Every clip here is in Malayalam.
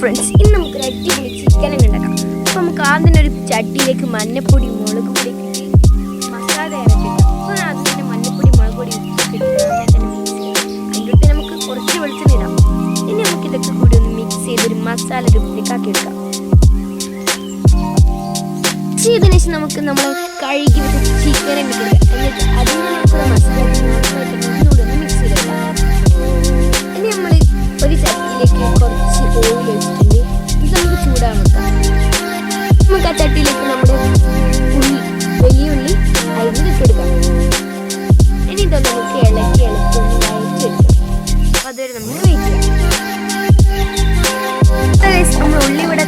ഫ്രണ്ട്സ് ഇന്ന് നമുക്ക് ഒരു അടിപൊളി ചിക്കൻ ഉണ്ടാക്കാം. അപ്പോൾ നമുക്ക് ആദ്യം ഒരു ചട്ടിയിലേക്ക് മഞ്ഞപ്പൊടി മുളക് പൊടി മസാല അപ്പോൾ ആദ്യം തന്നെ മഞ്ഞപ്പൊടി മുളക് പൊടി അതിന്റെ നമുക്ക് കുറച്ച് വെളിച്ചെണ്ണ ഇടാം. ഇനി നമുക്ക് ഇതൊക്കെ കൂടി ഒന്ന് മിക്സ് ചെയ്ത് ഒരു മസാല രൂപത്തിലേക്കാക്കി എടുക്കാം. ചെയ്തതിനു ശേഷം നമുക്ക് നമ്മൾ കഴുകി വെച്ച ചിക്കൻ ഇട്ട് എന്നിട്ട് അതിൽ சொல்லிவிட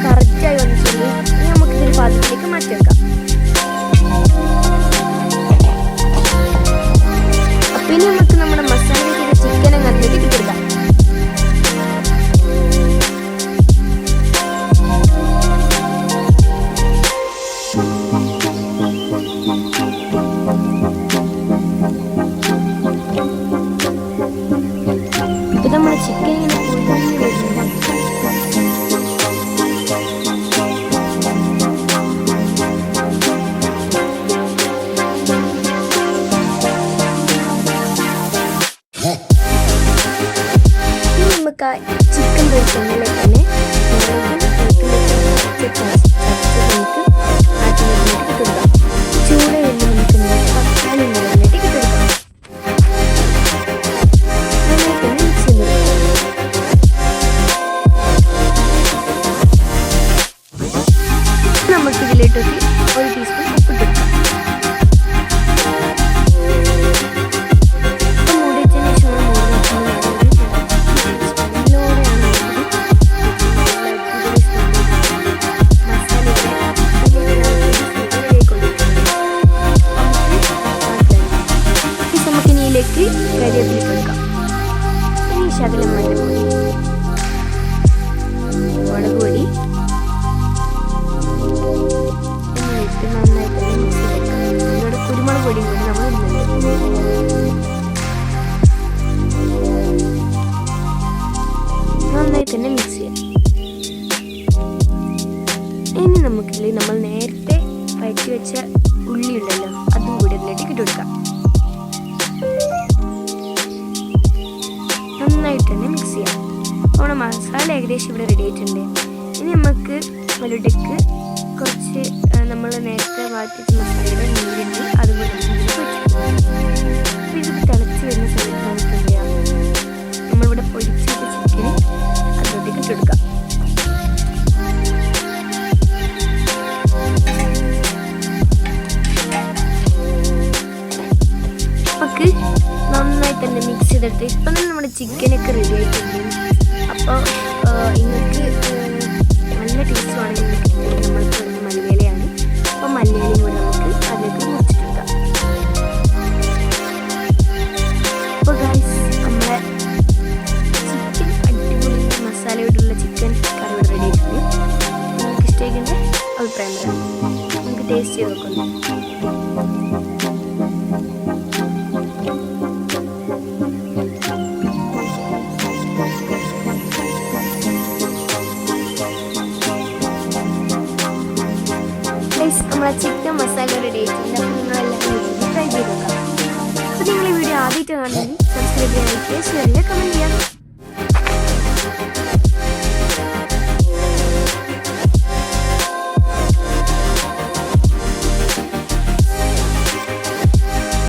ഇനി നമുക്ക് ആ ചിക്കൻ പൊരിക്കുന്നതിലേക്ക് തന്നെ നമുക്ക് ആട്ടിലേക്ക് ശകലം മഞ്ഞൾപ്പൊടി മുളക് കുരുമുളക് പൊടിയും നമ്മൾ നന്നായി തന്നെ മിക്സ് ചെയ്യാം. ഇനി നമുക്കില്ലേ നമ്മൾ നേരത്തെ വഴറ്റി വെച്ച ഉള്ളി ഉണ്ടല്ലോ അതും കൂടി അതിലേക്ക് ഇട്ട് കൊടുക്കാം. തന്നെ മിക്സ് ചെയ്യാം. നമ്മുടെ മസാല ഏകദേശം ഇവിടെ റെഡി ആയിട്ടുണ്ട്. ഇനി നമുക്ക് മലുടക്ക് കുറച്ച് നമ്മൾ നേരത്തെ മാറ്റി മസാലയുടെ നീരുണ്ട് അതുപോലെ ഇത് തിളച്ച് വരുന്ന സമയത്ത് നമുക്ക് എന്ത് ചെയ്യാം? നമ്മളിവിടെ പൊരിച്ച് ചിക്കന് അതിലോട്ടേക്ക് ഇട്ടെടുക്കാം നമുക്ക് തന്നെ മിക്സ് ചെയ്തെടുത്ത്. ഇപ്പം തന്നെ നമ്മുടെ ചിക്കനൊക്കെ റെഡി ആയിട്ടുണ്ട്. അപ്പോൾ ഇന്നക്ക് നല്ല ടേസ്റ്റ് ആണെങ്കിൽ നമ്മൾക്ക് മല്ലിയിലയാണ് അപ്പോൾ മല്ലിയിലയും കൂടെ നമുക്ക് അതിലേക്ക് മുറിച്ചിട്ടെടുക്കാം അപ്പോൾ ഗൈസ് നമ്മളെ ചിക്കൻ അടിപൊളി മസാലയോടുള്ള ചിക്കൻ കറി റെഡി ആയിട്ടുണ്ട്. നിങ്ങൾക്ക് ഇഷ്ടമായിട്ടുണ്ട്? അഭിപ്രായം പറയാം. നമ്മളെ ചിക്കൻ മസാല റെഡി ആയിട്ടുണ്ട്. അപ്പോൾ നിങ്ങളെല്ലാം ട്രൈ ചെയ്ത് നോക്കാം. അപ്പോൾ നിങ്ങൾ ഈ വീഡിയോ ആദ്യമായിട്ട് കാണുന്നെങ്കിൽ സബ്സ്ക്രൈബ് ചെയ്യാൻ ഷെയർ ചെയ്യുക കമന്റ് ചെയ്യാം.